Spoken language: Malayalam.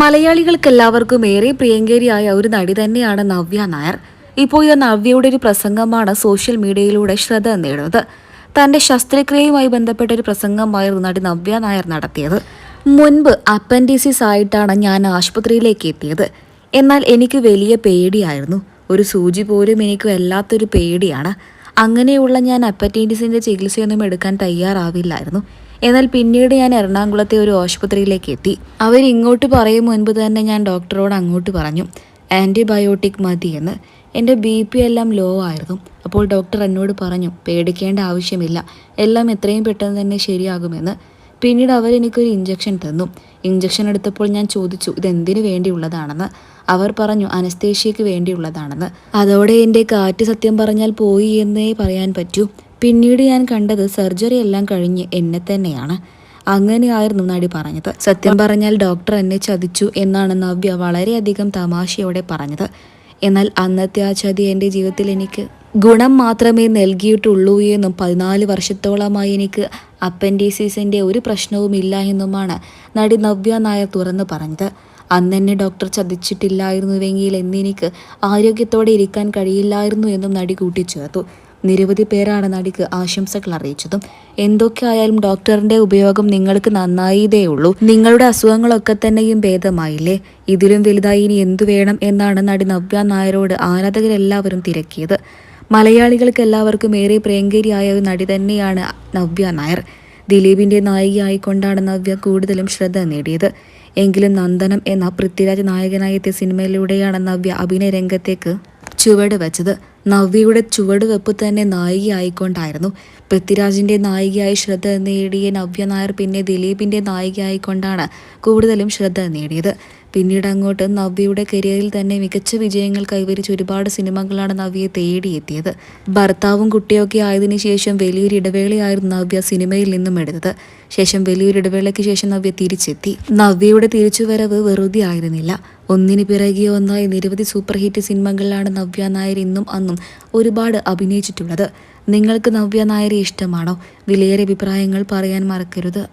മലയാളികൾക്കെല്ലാവർക്കും ഏറെ പ്രിയങ്കരിയായ ഒരു നടി തന്നെയാണ് നവ്യ നായർ. ഇപ്പോൾ ഈ നവ്യയുടെ ഒരു പ്രസംഗമാണ് സോഷ്യൽ മീഡിയയിലൂടെ ശ്രദ്ധ നേടുന്നത്. തന്റെ ശസ്ത്രക്രിയയുമായി ബന്ധപ്പെട്ട ഒരു പ്രസംഗമായിരുന്നു നടി നവ്യ നായർ നടത്തിയത്. മുൻപ് അപ്പൻഡിസിസ് ആയിട്ടാണ് ഞാൻ ആശുപത്രിയിലേക്ക് എത്തിയത്. എന്നാൽ എനിക്ക് വലിയ പേടിയായിരുന്നു. ഒരു സൂചി പോലും എനിക്ക് വല്ലാത്തൊരു പേടിയാണ്. അങ്ങനെയുള്ള ഞാൻ അപ്പറ്റൈറ്റിസിന്റെ ചികിത്സയൊന്നും എടുക്കാൻ തയ്യാറാവില്ലായിരുന്നു. എന്നാൽ പിന്നീട് ഞാൻ എറണാകുളത്തെ ഒരു ആശുപത്രിയിലേക്ക് എത്തി. അവർ ഇങ്ങോട്ട് പറയും മുൻപ് തന്നെ ഞാൻ ഡോക്ടറോട് അങ്ങോട്ട് പറഞ്ഞു ആന്റിബയോട്ടിക് മതിയെന്ന് എന്റെ ബി പി എല്ലാം ലോ ആയിരുന്നു. അപ്പോൾ ഡോക്ടർ എന്നോട് പറഞ്ഞു പേടിക്കേണ്ട ആവശ്യമില്ല. എല്ലാം എത്രയും പെട്ടെന്ന് തന്നെ ശരിയാകുമെന്ന്. പിന്നീട് അവർ എനിക്കൊരു ഇഞ്ചക്ഷൻ തന്നു. ഇഞ്ചക്ഷൻ എടുത്തപ്പോൾ ഞാൻ ചോദിച്ചു ഇതെന്തിനു വേണ്ടിയുള്ളതാണെന്ന്? അവർ പറഞ്ഞു അനസ്തേഷ്യയ്ക്ക് വേണ്ടിയുള്ളതാണെന്ന്. അതോടെ എന്റെ കാറ്റ് സത്യം പറഞ്ഞാൽ പോയി എന്നേ പറയാൻ പറ്റൂ. പിന്നീട് ഞാൻ കണ്ടത് സർജറി എല്ലാം കഴിഞ്ഞ് എന്നെ തന്നെയാണ്. അങ്ങനെയായിരുന്നു നടി പറഞ്ഞത്. സത്യം പറഞ്ഞാൽ ഡോക്ടർ എന്നെ ചതിച്ചു എന്നാണ് നവ്യ വളരെയധികം തമാശയോടെ പറഞ്ഞത്. എന്നാൽ അന്നത്തെ ആ ചതി എന്റെ ജീവിതത്തിൽ എനിക്ക് ഗുണം മാത്രമേ നൽകിയിട്ടുള്ളൂ എന്നും പതിനാല് വർഷത്തോളമായി എനിക്ക് അപ്പൻഡിസിസിന്റെ ഒരു പ്രശ്നവും ഇല്ല എന്നുമാണ് നടി നവ്യ നായർ തുറന്നു പറഞ്ഞത്. അന്ന് എന്നെ ഡോക്ടർ ചതിച്ചിട്ടില്ലായിരുന്നുവെങ്കിൽ എന്നെനിക്ക് ആരോഗ്യത്തോടെ ഇരിക്കാൻ കഴിയില്ലായിരുന്നു എന്നും നടി കൂട്ടിച്ചേർത്തു. നിരവധി പേരാണ് നടിക്ക് ആശംസകൾ അറിയിച്ചതും. എന്തൊക്കെ ആയാലും ഡോക്ടറിന്റെ ഉപയോഗം നിങ്ങൾക്ക് നന്നായിതേ ഉള്ളൂ. നിങ്ങളുടെ അസുഖങ്ങളൊക്കെ തന്നെയും ഭേദമായില്ലേ? ഇതിലും വലുതായി ഇനി എന്തു വേണം എന്നാണ് നടി നവ്യ നായരോട് ആരാധകരെല്ലാവരും തിരക്കിയത്. മലയാളികൾക്ക് എല്ലാവർക്കും ഏറെ പ്രിയങ്കരിയായ ഒരു നടി തന്നെയാണ് നവ്യ നായർ. ദിലീപിന്റെ നായികയായിക്കൊണ്ടാണ് നവ്യ കൂടുതലും ശ്രദ്ധ നേടിയത്. എങ്കിലും നന്ദനം എന്ന പൃഥ്വിരാജ് നായകനായെത്തിയ സിനിമയിലൂടെയാണ് നവ്യ അഭിനയ രംഗത്തേക്ക് ചുവട് വെച്ചത്. നവ്യയുടെ ചുവടുവെപ്പ് തന്നെ നായികയായിക്കൊണ്ടായിരുന്നു. പൃഥ്വിരാജിന്റെ നായികയായി ശ്രദ്ധ നേടിയ നവ്യ നായർ പിന്നെ ദിലീപിന്റെ നായികയായിക്കൊണ്ടാണ് കൂടുതലും ശ്രദ്ധ നേടിയത്. പിന്നീട് അങ്ങോട്ട് നവ്യയുടെ കരിയറിൽ തന്നെ മികച്ച വിജയങ്ങൾ കൈവരിച്ച ഒരുപാട് സിനിമകളാണ് നവ്യയെ തേടിയെത്തിയത്. ഭർത്താവും കുട്ടിയൊക്കെ ആയതിനു ശേഷം വലിയൊരു ഇടവേളയായിരുന്നു നവ്യ സിനിമയിൽ നിന്നും എടുത്തത്. ശേഷം വലിയൊരു ഇടവേളയ്ക്ക് ശേഷം നവ്യ തിരിച്ചെത്തി. നവ്യയുടെ തിരിച്ചുവരവ് വെറുതെ ആയിരുന്നില്ല. ഒന്നിന് പിറകെ ഒന്നായി നിരവധി സൂപ്പർ ഹിറ്റ് സിനിമകളിലാണ് നവ്യ നായർ ഇന്നും അന്നും ഒരുപാട് അഭിനയിച്ചിട്ടുള്ളത്. നിങ്ങൾക്ക് നവ്യ നായരെ ഇഷ്ടമാണോ? വിലയേറെ അഭിപ്രായങ്ങൾ പറയാൻ മറക്കരുത്.